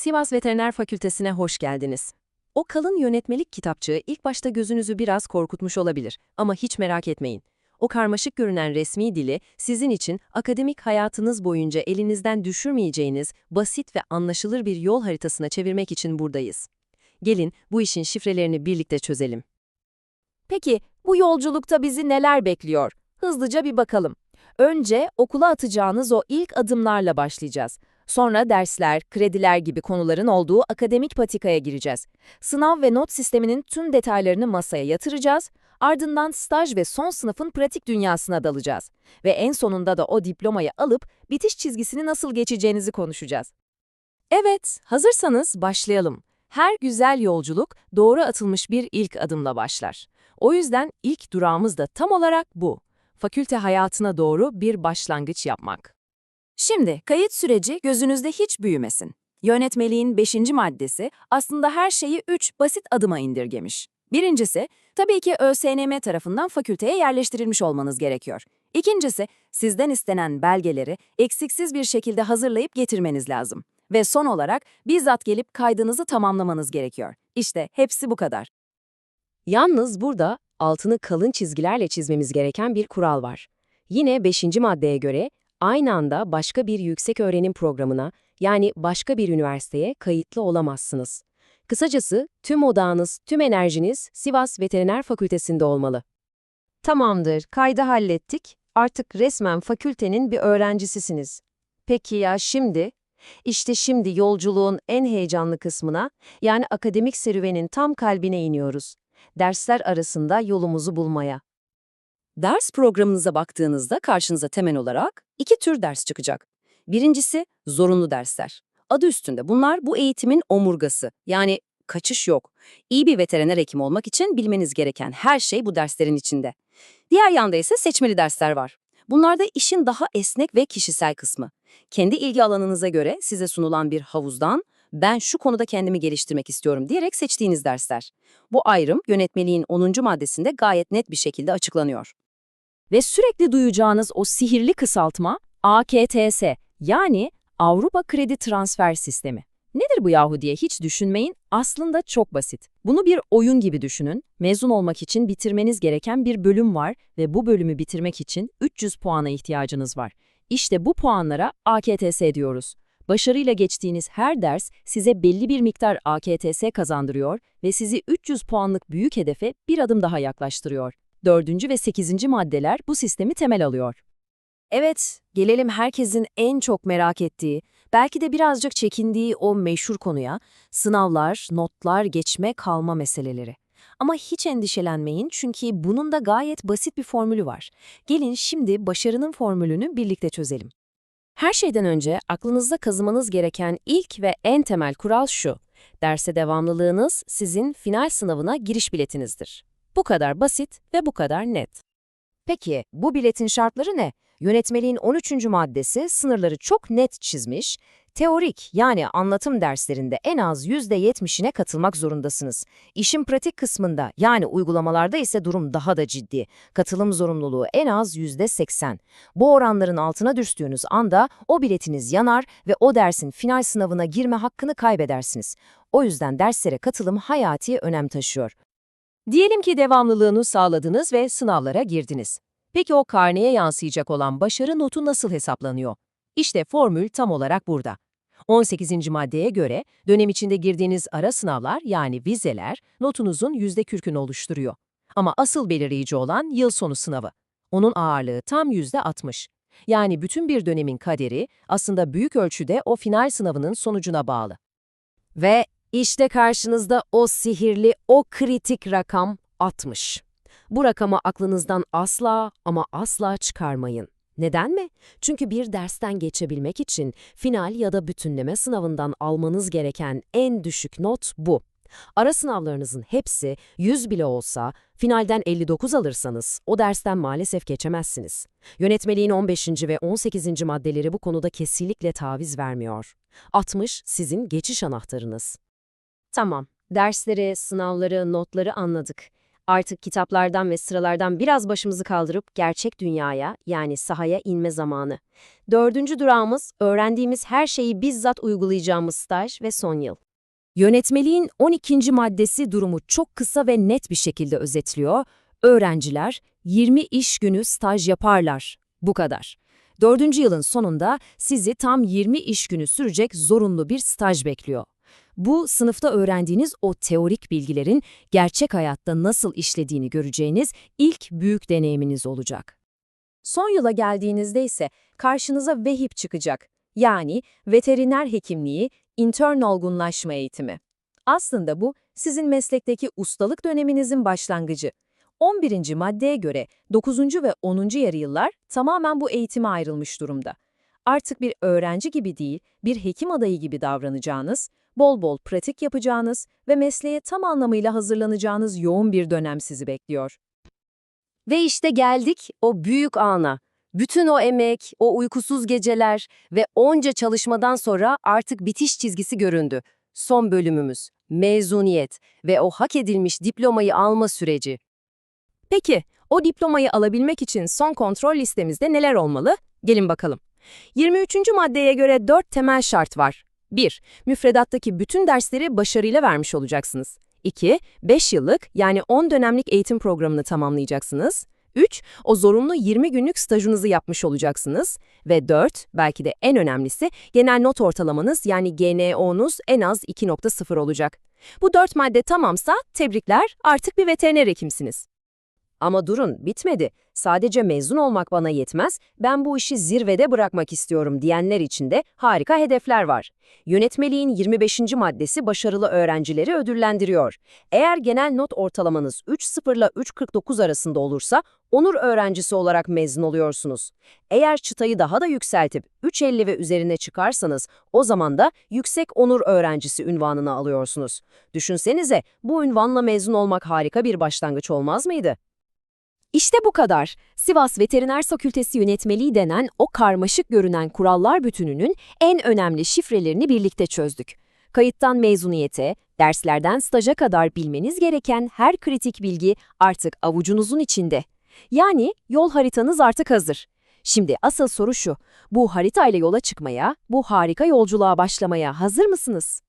Sivas Veteriner Fakültesine hoş geldiniz. O kalın yönetmelik kitapçığı ilk başta gözünüzü biraz korkutmuş olabilir ama hiç merak etmeyin. O karmaşık görünen resmi dili sizin için akademik hayatınız boyunca elinizden düşürmeyeceğiniz basit ve anlaşılır bir yol haritasına çevirmek için buradayız. Gelin bu işin şifrelerini birlikte çözelim. Peki bu yolculukta bizi neler bekliyor? Hızlıca bir bakalım. Önce okula atacağınız o ilk adımlarla başlayacağız. Sonra dersler, krediler gibi konuların olduğu akademik patikaya gireceğiz. Sınav ve not sisteminin tüm detaylarını masaya yatıracağız. Ardından staj ve son sınıfın pratik dünyasına dalacağız. Ve en sonunda da o diplomayı alıp bitiş çizgisini nasıl geçeceğinizi konuşacağız. Evet, hazırsanız başlayalım. Her güzel yolculuk doğru atılmış bir ilk adımla başlar. O yüzden ilk durağımız da tam olarak bu. Fakülte hayatına doğru bir başlangıç yapmak. Şimdi kayıt süreci gözünüzde hiç büyümesin. Yönetmeliğin 5. maddesi aslında her şeyi 3 basit adıma indirgemiş. Birincisi, tabii ki ÖSNM tarafından fakülteye yerleştirilmiş olmanız gerekiyor. İkincisi, sizden istenen belgeleri eksiksiz bir şekilde hazırlayıp getirmeniz lazım. Ve son olarak bizzat gelip kaydınızı tamamlamanız gerekiyor. İşte hepsi bu kadar. Yalnız burada altını kalın çizgilerle çizmemiz gereken bir kural var. Yine 5. maddeye göre aynı anda başka bir yüksek öğrenim programına yani başka bir üniversiteye kayıtlı olamazsınız. Kısacası tüm odağınız, tüm enerjiniz Sivas Veteriner Fakültesinde olmalı. Tamamdır, kaydı hallettik. Artık resmen fakültenin bir öğrencisisiniz. Peki ya şimdi? İşte şimdi yolculuğun en heyecanlı kısmına, yani akademik serüvenin tam kalbine iniyoruz. Dersler arasında yolumuzu bulmaya. Ders programınıza baktığınızda karşınıza temel olarak iki tür ders çıkacak. Birincisi zorunlu dersler. Adı üstünde bunlar bu eğitimin omurgası. Yani kaçış yok. İyi bir veteriner hekim olmak için bilmeniz gereken her şey bu derslerin içinde. Diğer yanda ise seçmeli dersler var. Bunlar da işin daha esnek ve kişisel kısmı. Kendi ilgi alanınıza göre size sunulan bir havuzdan ben şu konuda kendimi geliştirmek istiyorum diyerek seçtiğiniz dersler. Bu ayrım yönetmeliğin 10. maddesinde gayet net bir şekilde açıklanıyor. Ve sürekli duyacağınız o sihirli kısaltma AKTS yani Avrupa Kredi Transfer Sistemi. Nedir bu yahu diye hiç düşünmeyin, aslında çok basit. Bunu bir oyun gibi düşünün. Mezun olmak için bitirmeniz gereken bir bölüm var ve bu bölümü bitirmek için 300 puana ihtiyacınız var. İşte bu puanlara AKTS diyoruz. Başarıyla geçtiğiniz her ders size belli bir miktar AKTS kazandırıyor ve sizi 300 puanlık büyük hedefe bir adım daha yaklaştırıyor. Dördüncü ve sekizinci maddeler bu sistemi temel alıyor. Evet, gelelim herkesin en çok merak ettiği, belki de birazcık çekindiği o meşhur konuya, sınavlar, notlar, geçme, kalma meseleleri. Ama hiç endişelenmeyin çünkü bunun da gayet basit bir formülü var. Gelin şimdi başarının formülünü birlikte çözelim. Her şeyden önce aklınızda kazımanız gereken ilk ve en temel kural şu. Derse devamlılığınız sizin final sınavına giriş biletinizdir. Bu kadar basit ve bu kadar net. Peki bu biletin şartları ne? Yönetmeliğin 13. maddesi sınırları çok net çizmiş, teorik yani anlatım derslerinde en az %70'ine katılmak zorundasınız. İşin pratik kısmında yani uygulamalarda ise durum daha da ciddi. Katılım zorunluluğu en az %80. Bu oranların altına düştüğünüz anda o biletiniz yanar ve o dersin final sınavına girme hakkını kaybedersiniz. O yüzden derslere katılım hayati önem taşıyor. Diyelim ki devamlılığını sağladınız ve sınavlara girdiniz. Peki o karneye yansıyacak olan başarı notu nasıl hesaplanıyor? İşte formül tam olarak burada. 18. maddeye göre dönem içinde girdiğiniz ara sınavlar yani vizeler notunuzun %40'ünü oluşturuyor. Ama asıl belirleyici olan yıl sonu sınavı. Onun ağırlığı tam %60. Yani bütün bir dönemin kaderi aslında büyük ölçüde o final sınavının sonucuna bağlı. Ve işte karşınızda o sihirli, o kritik rakam 60. Bu rakamı aklınızdan asla ama asla çıkarmayın. Neden mi? Çünkü bir dersten geçebilmek için final ya da bütünleme sınavından almanız gereken en düşük not bu. Ara sınavlarınızın hepsi 100 bile olsa finalden 59 alırsanız o dersten maalesef geçemezsiniz. Yönetmeliğin 15. ve 18. maddeleri bu konuda kesinlikle taviz vermiyor. 60 sizin geçiş anahtarınız. Tamam, dersleri, sınavları, notları anladık. Artık kitaplardan ve sıralardan biraz başımızı kaldırıp gerçek dünyaya yani sahaya inme zamanı. Dördüncü durağımız öğrendiğimiz her şeyi bizzat uygulayacağımız staj ve son yıl. Yönetmeliğin 12. maddesi durumu çok kısa ve net bir şekilde özetliyor. Öğrenciler 20 iş günü staj yaparlar. Bu kadar. Dördüncü yılın sonunda sizi tam 20 iş günü sürecek zorunlu bir staj bekliyor. Bu sınıfta öğrendiğiniz o teorik bilgilerin gerçek hayatta nasıl işlediğini göreceğiniz ilk büyük deneyiminiz olacak. Son yıla geldiğinizde ise karşınıza vehip çıkacak. Yani veteriner hekimliği, intern olgunlaşma eğitimi. Aslında bu sizin meslekteki ustalık döneminizin başlangıcı. 11. maddeye göre 9. ve 10. yarı yıllar tamamen bu eğitime ayrılmış durumda. Artık bir öğrenci gibi değil, bir hekim adayı gibi davranacağınız, bol bol pratik yapacağınız ve mesleğe tam anlamıyla hazırlanacağınız yoğun bir dönem sizi bekliyor. Ve işte geldik o büyük ana. Bütün o emek, o uykusuz geceler ve onca çalışmadan sonra artık bitiş çizgisi göründü. Son bölümümüz, mezuniyet ve o hak edilmiş diplomayı alma süreci. Peki, o diplomayı alabilmek için son kontrol listemizde neler olmalı? Gelin bakalım. 23. maddeye göre 4 temel şart var. 1. Müfredattaki bütün dersleri başarıyla vermiş olacaksınız. 2. 5 yıllık yani 10 dönemlik eğitim programını tamamlayacaksınız. 3. O zorunlu 20 günlük stajınızı yapmış olacaksınız. Ve 4. Belki de en önemlisi genel not ortalamanız yani GNO'nuz en az 2.0 olacak. Bu 4 madde tamamsa tebrikler artık bir veteriner hekimsiniz. Ama durun, bitmedi. Sadece mezun olmak bana yetmez, ben bu işi zirvede bırakmak istiyorum diyenler için de harika hedefler var. Yönetmeliğin 25. maddesi başarılı öğrencileri ödüllendiriyor. Eğer genel not ortalamanız 3.0 ile 3.49 arasında olursa, onur öğrencisi olarak mezun oluyorsunuz. Eğer çıtayı daha da yükseltip 3.50 ve üzerine çıkarsanız, o zaman da yüksek onur öğrencisi ünvanını alıyorsunuz. Düşünsenize, bu ünvanla mezun olmak harika bir başlangıç olmaz mıydı? İşte bu kadar. Sivas Veteriner Fakültesi yönetmeliği denen o karmaşık görünen kurallar bütününün en önemli şifrelerini birlikte çözdük. Kayıttan mezuniyete, derslerden staja kadar bilmeniz gereken her kritik bilgi artık avucunuzun içinde. Yani yol haritanız artık hazır. Şimdi asıl soru şu, bu haritayla yola çıkmaya, bu harika yolculuğa başlamaya hazır mısınız?